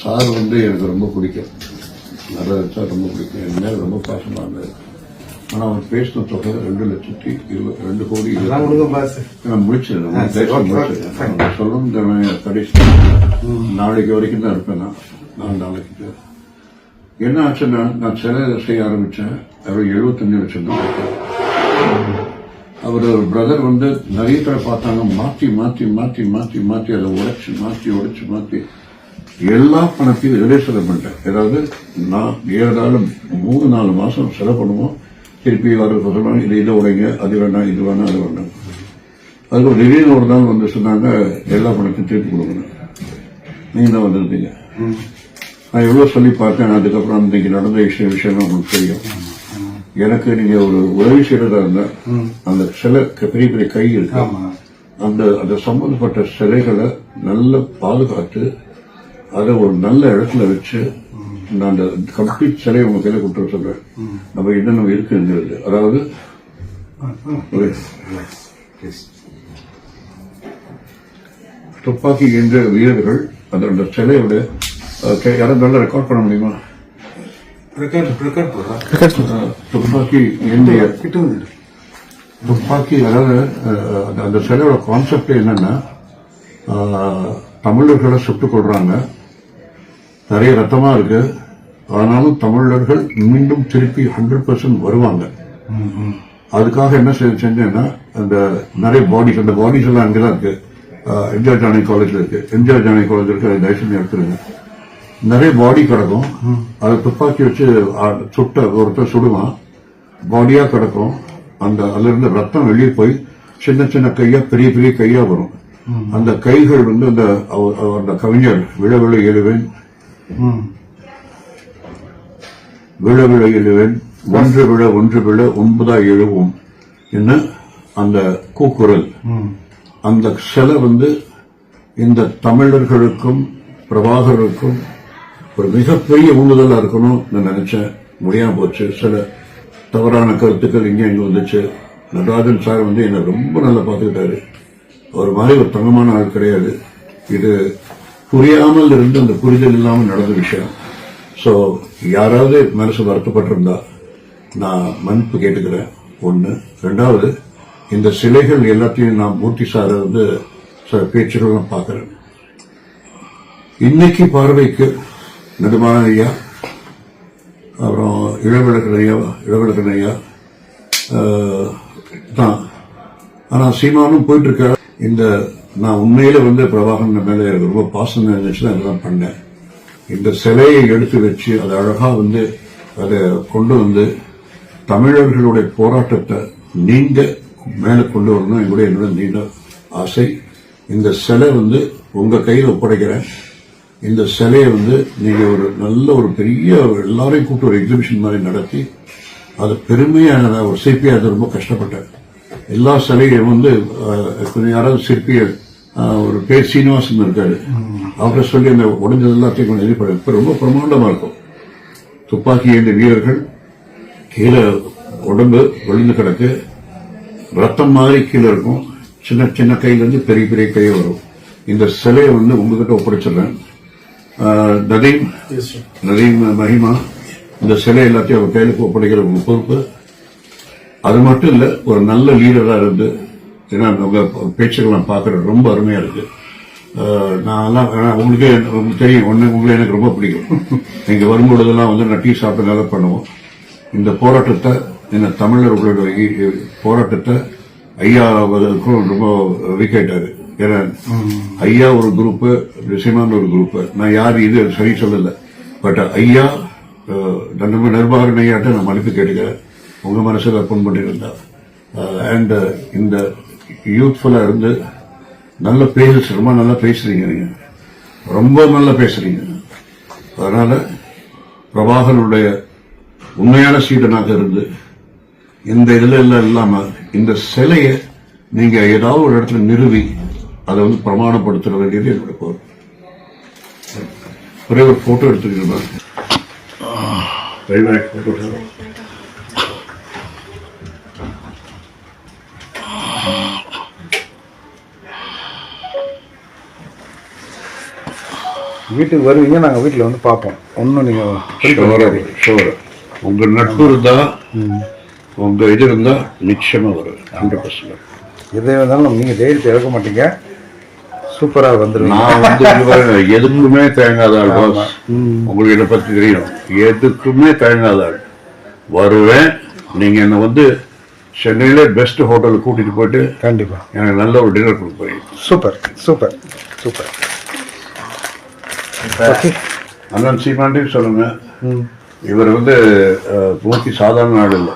Sir வந்து எனக்கு ரொம்ப பிடிக்கும். சார் ரொம்ப பிடிக்கும். என் மேல ரொம்ப பாசமாக ஆனால் அவர் பேசின தொகை ரெண்டு லட்சத்தி இருபது ரெண்டு கோடி நான் சரி, பேச நான் சொல்லணும் கடைசி நாளைக்கு வரைக்கும் தான் இருப்பேன் நான். நாலு நாளைக்கு என்ன ஆச்சுன்னா நான் சிலை செய்ய ஆரம்பிச்சேன். அவர் எழுபத்தஞ்சு லட்சம் தான் அவர் ஒரு பிரதர் வந்து நிறைய பேரை பார்த்தாங்க. மாத்தி மாத்தி மாத்தி மாத்தி மாத்தி அதை உடைச்சு மாத்தி உடைச்சு மாத்தி. எல்லா பணத்தையும் செலவு பண்ணிட்டேன். ஏதாவது நான் ஏழாலும் மூணு நாலு மாசம் செலவு பண்ணுவோம் திருப்பி வர சொல்லுவாங்க இது இதை உடைங்க அது வேண்டாம் இது வேண்டாம் அது வேண்டாம் அதுக்கு திடீர்னு ஒரு நாள் வந்து சொன்னாங்க எல்லா பணத்தையும் திருப்பி கொடுக்கணும் நீங்க தான் வந்திருந்தீங்க. நான் எவ்வளவு சொல்லி பார்த்தேன் அதுக்கப்புறம் இன்னைக்கு நடந்த விஷயம் விஷயம் உங்களுக்கு தெரியும். எனக்கு நீங்க ஒரு உதவி செய்யறதா இருந்தா அந்த சிலை பெரிய பெரிய கை இருக்கு. அந்த அந்த சம்பந்தப்பட்ட சிலைகளை நல்ல பாதுகாத்து அதை ஒரு நல்ல இடத்துல வச்சு நான் அந்த கம்ப்ளீட் சிலையை உங்க கையில கொடுத்து சொல்றேன். நம்ம என்னென்ன இருக்குங்கிறது அதாவது துப்பாக்கி என்ற வீரர்கள் அதோட சிலையோட யாரும் நல்லா ரெக்கார்ட் பண்ண முடியுமா? துப்பாக்கி வந்து துப்பாக்கி அதாவது அந்த- சிலையோட கான்செப்ட் என்னன்னா தமிழர்களை சுட்டுக் கொள்றாங்க நிறைய ரத்தமா இருக்கு. ஆனாலும் தமிழர்கள் மீண்டும் திருப்பி ஹண்ட்ரட் பர்சன்ட் வருவாங்க. அதுக்காக என்ன செஞ்சேன்னா அந்த நிறைய பாடிஸ் அந்த பாடிஸ் எல்லாம் அங்கதான் இருக்கு. எம்ஜிஆர் ஜானகி காலேஜ்ல இருக்கு. எம்ஜிஆர் ஜானகி காலேஜ் இருக்கு அதை எடுத்துருங்க நிறைய பாடி கிடக்கும். அதை துப்பாக்கி வச்சு சுட்ட ஒருத்தர் சுடுவான். பாடியா கிடக்கும். அந்த அதுல இருந்து ரத்தம் வெளியே போய் சின்ன சின்ன கையா பெரிய பெரிய கையா வரும். அந்த கைகள் வந்து அந்த அவ- அந்த கவிஞர் விழ விழ எழுவேன் விழ விழ எழுவேன். ஒன்று விழ ஒன்று விழ ஒன்பதா எழுவோம் என்ன அந்த கூக்குரல். அந்த சிலை வந்து இந்த தமிழர்களுக்கும் பிரபாகருக்கும் ஒரு மிகப்பெரிய ஊண்டுதலா இருக்கணும் நான் நினைச்சேன். முடியாம போச்சு. சில தவறான கருத்துக்கள் இங்க இங்க வந்துச்சு. நடராஜன் சார் வந்து என்னை ரொம்ப நல்லா பார்த்துக்கிட்டாரு. ஒரு மாதிரி ஒரு தங்கமான ஆள் கிடையாது. இது புரியாமல் இருந்து அந்த புரிதல் இல்லாமல் நடந்த விஷயம். சோ யாராவது மனசு வருத்தப்பட்டிருந்தா நான் மன்னிப்பு கேட்டுக்கிறேன். ஒண்ணு. ரெண்டாவது இந்த சிலைகள் எல்லாத்தையும் நான் மூர்த்தி சார வந்து சில பேச்சுகள் நான் பார்க்குறேன். இன்னைக்கு நெடுமான ஐயா அப்புறம் இளவிளக்கன் ஐயா இளவிளக்கன் ஐயா ஆஹ், தான். ஆனா சீமானும் போயிட்டு இருக்க இந்த நான் உண்மையில வந்து பிரபாகரன் மேல எனக்கு ரொம்ப பாசம் இருந்துச்சு தான் இதெல்லாம் பண்ணேன். இந்த சிலையை எடுத்து வச்சு அதை அழகா வந்து அதை கொண்டு வந்து தமிழர்களுடைய போராட்டத்தை நீங்க மேல கொண்டு வரணும். என்னுடைய என்னோட நீண்ட ஆசை. இந்த சிலை வந்து உங்க கையில் ஒப்படைக்கிறேன். இந்த சிலையை வந்து நீங்க ஒரு நல்ல ஒரு பெரிய எல்லாரையும் கூப்பிட்டு ஒரு எக்ஸிபிஷன் மாதிரி நடத்தி அது பெருமையான ஒரு சிற்பியா அது ரொம்ப கஷ்டப்பட்டேன். எல்லா சிலையும் வந்து கொஞ்சம் யாராவது அஹ், ஒரு பேர் சீனிவாசன் இருக்காரு. அவரை சொல்லி அந்த உடைஞ்சது எல்லாத்தையும் கொஞ்சம் பண்ணி இப்ப ரொம்ப பிரமாண்டமா இருக்கும். துப்பாக்கி ஏந்திய வீரர்கள் கீழே உடம்பு ஒளிந்து கிடக்கு. ரத்தம் மாதிரி கீழே இருக்கும். சின்ன சின்ன கையில இருந்து பெரிய பெரிய கை வரும். இந்த சிலையை வந்து உங்ககிட்ட ஒப்படைச்சிடுறேன். நதீம் நதீம் மஹிமா இந்த சிலை எல்லாத்தையும் அவர் கையிலுக்கு ஒப்படைக்கிற பொறுப்பு. அது மட்டும் இல்ல ஒரு நல்ல லீடரா இருந்து ஏன்னா உங்க பேச்சுகள் நான் பார்க்கறது ரொம்ப அருமையா இருக்கு. நான்லாம் நான் உங்களுக்கே உங்களுக்கு தெரியும். ஒண்ணு உங்களை எனக்கு ரொம்ப பிடிக்கும். இங்கே வரும்பொழுதெல்லாம் வந்து நான் டீ சாப்பிட்டு நல்லா பண்ணுவோம். இந்த போராட்டத்தை இந்த தமிழர் இ- போராட்டத்தை ஐயா அவர்களுக்கும் ரொம்ப வீக் ஏன்னா ஐயா ஒரு குரூப்பு சீமான் ஒரு குரூப்பு நான் யார் இது சரி சொல்லலை. பட் ஐயா நண்பர் நிர்வாகன் ஐயாட்ட நான் மன்னிப்பு கேட்டுக்கிறேன். உங்க மனசுல அர்ப்பணம் பண்ணியிருந்தா. அண்ட் இந்த யூத்ஃபுல்லா இருந்து நல்ல பேச ரொம்ப நல்லா பேசுறீங்க நீங்க. ரொம்ப நல்லா பேசுறீங்க. அதனால பிரபாகருடைய உண்மையான சீடனாக இருந்து இந்த இதுல எல்லாம் இல்லாம இந்த சிலையை நீங்க ஏதாவது ஒரு இடத்துல நிறுவி அதை வந்து பிரமாணப்படுத்த வேண்டியது என்னோட கோரிக்கை. ஒரே ஒரு போட்டோ எடுத்துக்கிறேன் போட்டோ வீட்டுக்கு வருவீங்க நாங்கள் வீட்டில் வந்து பார்ப்போம். ஒன்றும் நீங்கள் ஷோர் ஷோர் உங்க நட்பு இருந்தா உங்க இது இருந்தா நிச்சயமா வரும். ஹண்ட்ரட் பர்சன்ட் எது இருந்தாலும் நீங்கள் தைரியத்தை இழக்க மாட்டீங்க. சூப்பராக வந்துடுவீங்க நான் வந்து எதுக்குமே தயங்காத ஆள். பாஸ் உங்களுக்கு இதை பத்தி தெரியும். எதுக்குமே தயங்காத ஆள். வருவேன். நீங்க என்ன வந்து சென்னையில பெஸ்ட் ஹோட்டலுக்கு கூட்டிட்டு போயிட்டு கண்டிப்பாக எனக்கு நல்ல ஒரு டின்னர் கொடுக்க சூப்பர் சூப்பர் சூப்பர் ஓகே அண்ணன் சீமாண்டையும் சொல்லுங்க. ம். இவர் வந்து மூர்த்தி சாதாரண ஆள் இல்லை.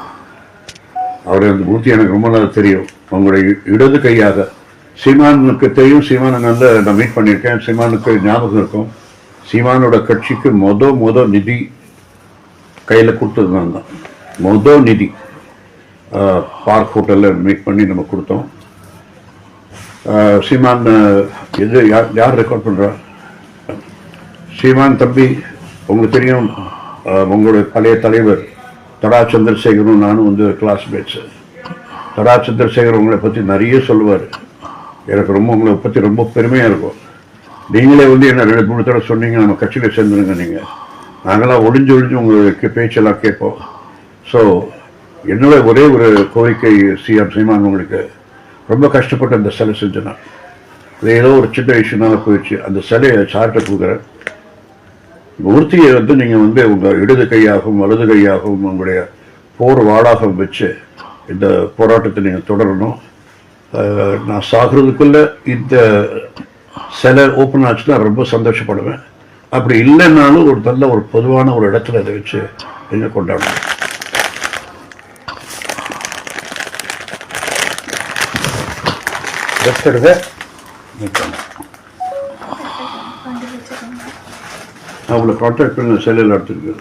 அவர் அந்த மூர்த்தி எனக்கு ரொம்ப நாள் தெரியும். உங்களுடைய இடது கையாக. சீமானுக்கு தெரியும் சீமானை நல்ல நான் மீட் பண்ணியிருக்கேன். சீமானுக்கு ஞாபகம் இருக்கும். சீமானோட கட்சிக்கு மொத மொத நிதி கையில் கொடுத்தது நான் தான். மொத நிதி. பார்க் ஹோட்டலில் மீட் பண்ணி நம்ம கொடுத்தோம். சீமான் இது யார் யார் ரெக்கார்ட் பண்ணுறா ஸ்ரீமான் தம்பி உங்களுக்கு தெரியும் உங்களுடைய பழைய தலைவர் தடா சந்திரசேகரும் நானும் வந்து கிளாஸ்மேட்ஸு தடா சந்திரசேகர் உங்களை பற்றி நிறைய சொல்லுவார். எனக்கு ரொம்ப உங்களை பற்றி ரொம்ப பெருமையாக இருக்கும். நீங்களே வந்து என்ன ரெண்டு மூணு தடவை சொன்னீங்க நம்ம கட்சியில் சேர்ந்துருங்க நீங்கள் நாங்களாம் ஒளிஞ்சு ஒளிஞ்சு உங்களுக்கு பேச்செல்லாம் கேட்போம். ஸோ என்னோட ஒரே ஒரு கோரிக்கை சிஎம் சீமான் உங்களுக்கு. ரொம்ப கஷ்டப்பட்டு அந்த சிலை செஞ்சேன் இது ஏதோ ஒரு சின்ன இஷ்யூனால போயிடுச்சு. அந்த சிலையை சார்ட்டை கொடுக்குறேன். மூர்த்தியை வந்து நீங்கள் வந்து உங்கள் இடது கையாகவும் வலது கையாகவும் உங்களுடைய போர் வாடாகவும் வச்சு இந்த போராட்டத்தை நீங்கள் தொடரணும். நான் சாகிறதுக்குள்ளே இந்த சிலை ஓப்பன் ஆச்சுன்னா ரொம்ப சந்தோஷப்படுவேன். அப்படி இல்லைன்னாலும் ஒரு நல்ல ஒரு பொதுவான ஒரு இடத்துல இதை வச்சு நீங்கள் கொண்டாடணும். ரெஸ்ட் எடுங்க அவங்கள கான்டாக்ட் பண்ண செல்லில் எடுத்துருக்கு